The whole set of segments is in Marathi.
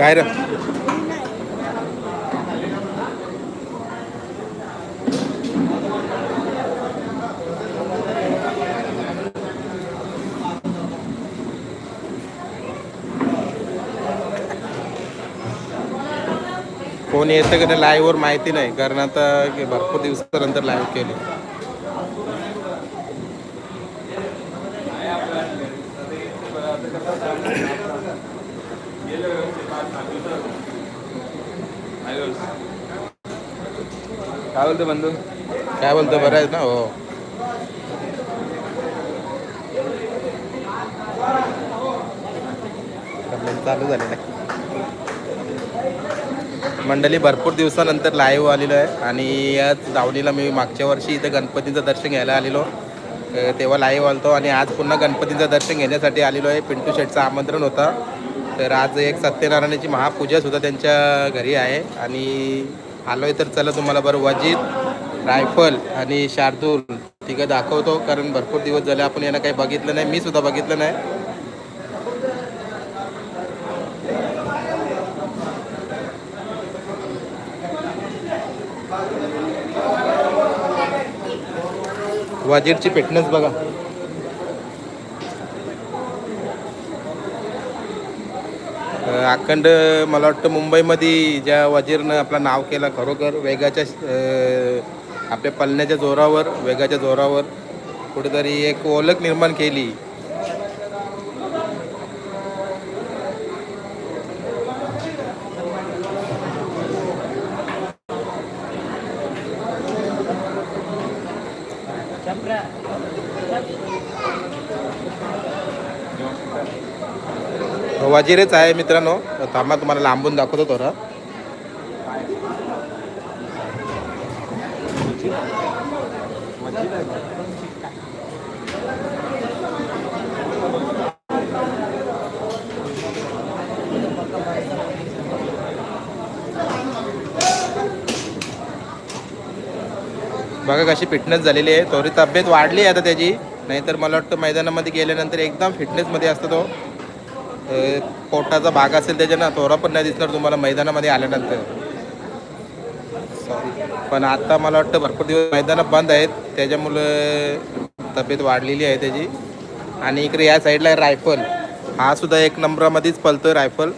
काय रे? कोण येतं का नाही लाईव्हवर माहिती नाही. कारण आता भरपूर दिवसानंतर लाईव्ह केले. काय बोलतो बंधू? काय बोलतो बरं आहे ना? हो. चालू झालेलं आहे मंडळी भरपूर दिवसानंतर लाईव्ह आलेलो आहे आणि याच दावणीला मी मागच्या वर्षी इथं गणपतीचं दर्शन घ्यायला आलेलो. तेव्हा लाईव्ह आलतो आणि आज पुन्हा गणपतीचं दर्शन घेण्यासाठी आलेलो आहे. पिंटू शेटचं आमंत्रण होता. तर आज एक सत्यनारायणाची महापूजा सुद्धा त्यांच्या घरी आहे. आणि आलो आहे तर चला तुम्हाला बरं वजीर रायफल आणि शार्दूल तिघं दाखवतो. कारण भरपूर दिवस झाले आपण यांना काही बघितलं नाही. मी सुद्धा बघितलं नाही. वजीरची फिटनेस बघा. अखंड मला वाटतं मुंबईमध्ये ज्या वजीरनं आपलं नाव केलं खरोखर वेगाच्या आपल्या पल्ल्याच्या जोरावर वेगाच्या जोरावर कुठेतरी एक ओळख निर्माण केली. वजीरच आहे मित्रांनो. थांबा तुम्हाला लांबून दाखवतो थोडा. बघा कशी फिटनेस झालेली आहे. थोडी तब्येत वाढली आहे आता त्याची. नाहीतर मला वाटतं मैदानामध्ये गेल्यानंतर एकदम फिटनेसमध्ये असतो तो. पोटाचा भाग असेल त्याच्या ना थोडा पण नाही दिसणार तुम्हाला मैदानामध्ये आल्यानंतर. सॉरी पण आता मला वाटतं भरपूर दिवस मैदानं बंद आहेत. त्याच्यामुळं तब्येत वाढलेली आहे त्याची. आणि इकडे या साईडला रायफल. हा सुद्धा एक नंबरामध्येच पलतोय रायफल.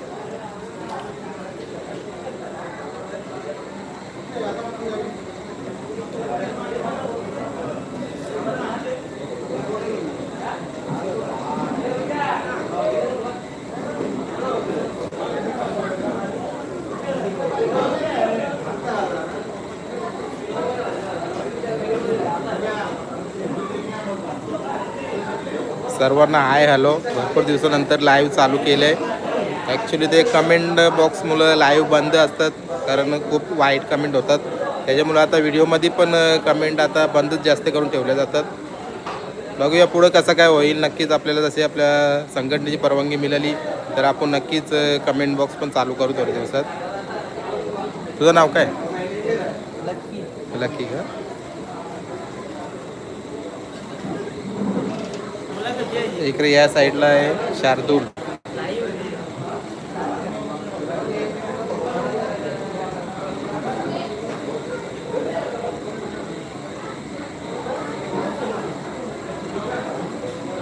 सर्वांना हाय हॅलो. भरपूर दिवसानंतर लाईव्ह चालू केलं आहे ॲक्च्युली ते कमेंट बॉक्समुळं लाईव्ह बंद असतात कारण खूप वाईट कमेंट होतात. त्याच्यामुळं आता व्हिडिओमध्ये पण कमेंट आता बंदच जास्त करून ठेवल्या जातात. बघूया पुढं कसं काय होईल. नक्कीच आपल्याला जशी आपल्या संघटनेची परवानगी मिळाली तर आपण नक्कीच कमेंट बॉक्स पण चालू करू थोड्या दिवसात. तुझं नाव काय? लक्की का? इकडे या साईडला आहे शार्दूल.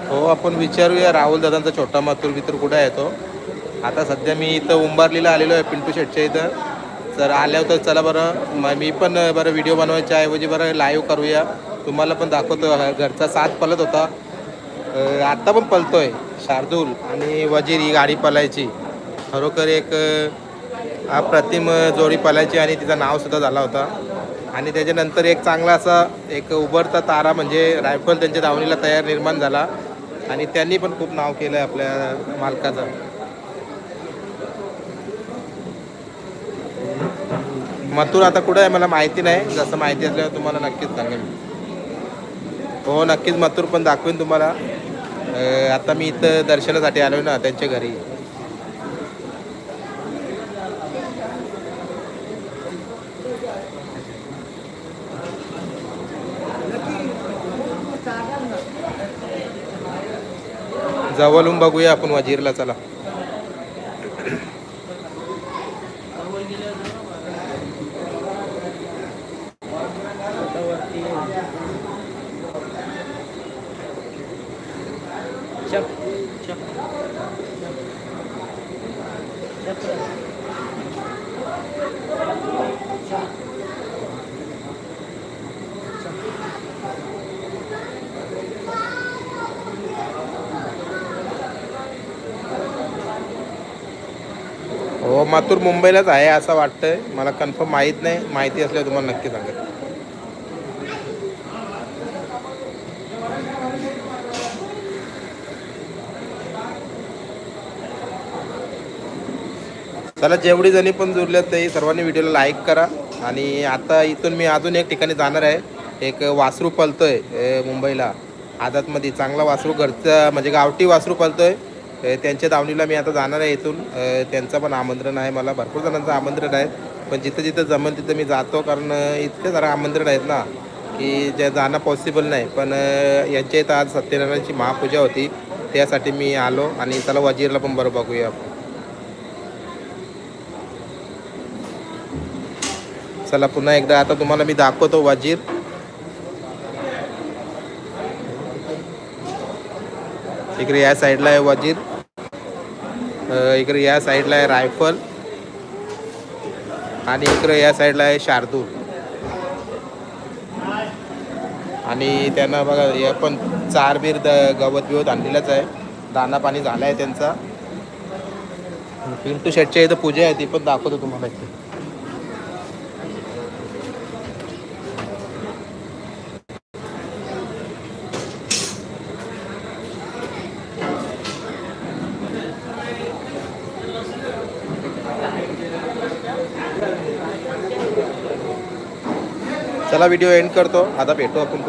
हो आपण विचारूया राहुल दादांचा छोटा मातूर बितूर कुठे आहे तो. आता सध्या मी इथं उंबारलीला आलेलो आहे पिंटू शेटच्या इथं. तर आल्या तर चला बरं मी पण बरं व्हिडिओ बनवायच्या ऐवजी बरं लाईव्ह करूया. तुम्हाला पण दाखवतो घरचा साथ पलत होता. आत्ता पण पलतोय शार्दूल आणि वजीर ही गाडी पलायची. खरोखर एक अप्रतिम जोडी पलायची आणि तिचं नावसुद्धा झाला होता. आणि त्याच्यानंतर एक चांगला असा एक उभरता तारा म्हणजे रायफल त्यांच्या धावणीला तयार निर्माण झाला. आणि त्यांनी पण खूप नाव केलं आहे आपल्या मालकाचं. मथुर आता कुठं आहे मला माहिती नाही. जसं माहिती असल्यावर तुम्हाला नक्कीच सांगेन. हो नक्कीच मथुर पण दाखवेन तुम्हाला. आता मी इथं दर्शनासाठी आलो ना त्यांच्या घरी. जवळून बघूया आपण वजीरला चला. हो मातूर मुंबईलाच आहे असं वाटतंय. मला कन्फर्म माहीत नाही. माहिती असल्यावर तुम्हाला नक्की सांगेल चला जेवढी जणी पण जुळल्यात ते सर्वांनी व्हिडिओला लाईक करा. आणि आता इथून मी अजून एक ठिकाणी जाणार आहे. एक वासरू पलतो आहे मुंबईला. आझादमध्ये चांगला वासरू घरचा म्हणजे गावठी वासरू पलतो आहे त्यांच्या दावणीला मी आता जाणार आहे इथून. त्यांचं पण आमंत्रण आहे मला. भरपूर जणांचं आमंत्रण आहे. पण जिथं जिथं जमेल तिथं मी जातो कारण इतके जरा आमंत्रण आहेत ना की जे जाणं पॉसिबल नाही. पण यांच्या इथं आज सत्यनारायणची महापूजा होती. त्यासाठी मी आलो. आणि चला वजीरला पण बरं बघूया आपण. चला पुन्हा एकदा आता तुम्हाला मी दाखवतो वाजीर. इकडे या साईडला आहे वजीर. इकडे या साईडला आहे रायफल. आणि इकडे या साईडला आहे शार्दूल. आणि त्यांना बघा हे पण चार बीर द गवत बिवत आणलेलंच आहे. दाना पाणी झाला आहे त्यांचा. पिंटू शेटच्या इथं पूजा आहे ती पण दाखवतो तुम्हाला इथे. चला व्हिडिओ एंड करतो. आता भेटू आपण